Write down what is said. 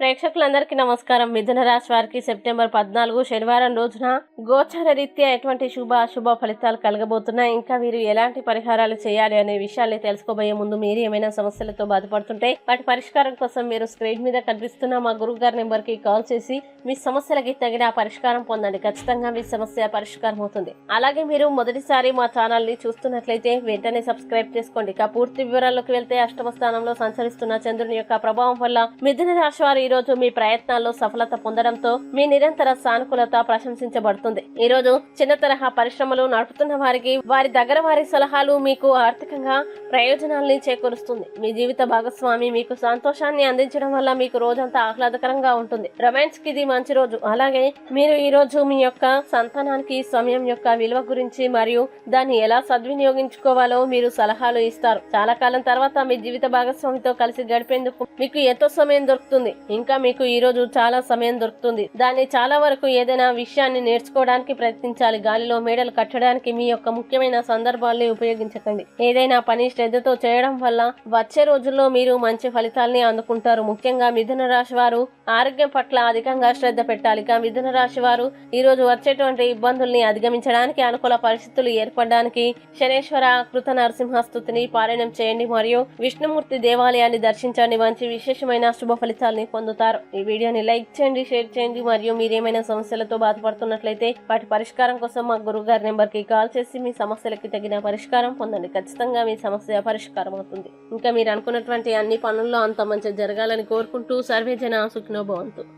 ప్రేక్షకులందరికీ నమస్కారం. మిథున రాశి వారికి సెప్టెంబర్ పద్నాలుగు శనివారం రోజున గోచార రీత్యా ఎటువంటి శుభ అశుభ ఫలితాలు కలగబోతున్నాయి? ఇంకా వీరు ఎలాంటి పరిహారాలు చేయాలి అనే విషయాల్ని తెలుసుకోబోయే ముందు మీరు ఏమైనా సమస్యలతో బాధపడుతుంటే వాటి పరిష్కారం కోసం మీరు స్క్రీన్ మీద కనిపిస్తున్న మా గురువు గారి నెంబర్కి కాల్ చేసి మీ సమస్యలకి తగిన పరిష్కారం పొందండి. ఖచ్చితంగా మీ సమస్య పరిష్కారం అవుతుంది. అలాగే మీరు మొదటిసారి మా ఛానల్ని చూస్తున్నట్లయితే వెంటనే సబ్స్క్రైబ్ చేసుకోండి. ఇక పూర్తి వివరాల్లోకి వెళ్తే అష్టమ స్థానంలో సంచరిస్తున్న చంద్రుని యొక్క ప్రభావం వల్ల మిథున రాశి వారు ఈ రోజు మీ ప్రయత్నాల్లో సఫలత పొందడంతో మీ నిరంతర సానుకూలత ప్రశంసించబడుతుంది. ఈ రోజు చిన్న తరహా పరిశ్రమలు నడుపుతున్న వారికి వారి దగ్గర వారి సలహాలు మీకు ఆర్థికంగా ప్రయోజనాల్ని చేకూరుస్తుంది. మీ జీవిత భాగస్వామి మీకు సంతోషాన్ని అందించడం వల్ల మీకు రోజంతా ఆహ్లాదకరంగా ఉంటుంది. రొమాన్స్కి ఇది మంచి రోజు. అలాగే మీరు ఈ రోజు మీ యొక్క సంతానానికి సమయం యొక్క విలువ గురించి మరియు దాన్ని ఎలా సద్వినియోగించుకోవాలో మీరు సలహాలు ఇస్తారు. చాలా కాలం తర్వాత మీ జీవిత భాగస్వామితో కలిసి గడిపేందుకు మీకు ఎంతో సమయం దొరుకుతుంది. ఇంకా మీకు ఈ రోజు చాలా సమయం దొరుకుతుంది. దాన్ని చాలా వరకు ఏదైనా విషయాన్ని నేర్చుకోవడానికి ప్రయత్నించాలి. గాలిలో మేడలు కట్టడానికి మీ యొక్క ముఖ్యమైన సందర్భాల్ని ఉపయోగించకండి. ఏదైనా పని శ్రద్ధతో చేయడం వల్ల వచ్చే రోజుల్లో మీరు మంచి ఫలితాల్ని అందుకుంటారు. ముఖ్యంగా మిథున రాశి వారు ఆరోగ్యం పట్ల అధికంగా శ్రద్ధ పెట్టాలి. ఇక మిథున రాశి వారు ఈ రోజు వచ్చేటువంటి ఇబ్బందుల్ని అధిగమించడానికి అనుకూల పరిస్థితులు ఏర్పడడానికి శనేశ్వర కృత నరసింహస్తుతిని పారాయణం చేయండి మరియు విష్ణుమూర్తి దేవాలయాన్ని దర్శించండి. మంచి విశేషమైన శుభ ఫలితాల్ని పొందుతారు. ఈ వీడియోని లైక్ చేయండి షేర్ చేయండి మరియు మీరేమైనా సమస్యలతో బాధపడుతున్నట్లయితే వాటి పరిష్కారం కోసం మా గురువు గారి నెంబర్కి కాల్ చేసి మీ సమస్యలకి తగిన పరిష్కారం పొందండి. ఖచ్చితంగా మీ సమస్య పరిష్కారం అవుతుంది. ఇంకా మీరు అనుకున్నటువంటి అన్ని పనుల్లో అంత మంచి జరగాలని కోరుకుంటూ సర్వే జన సుఖినో భవంతు.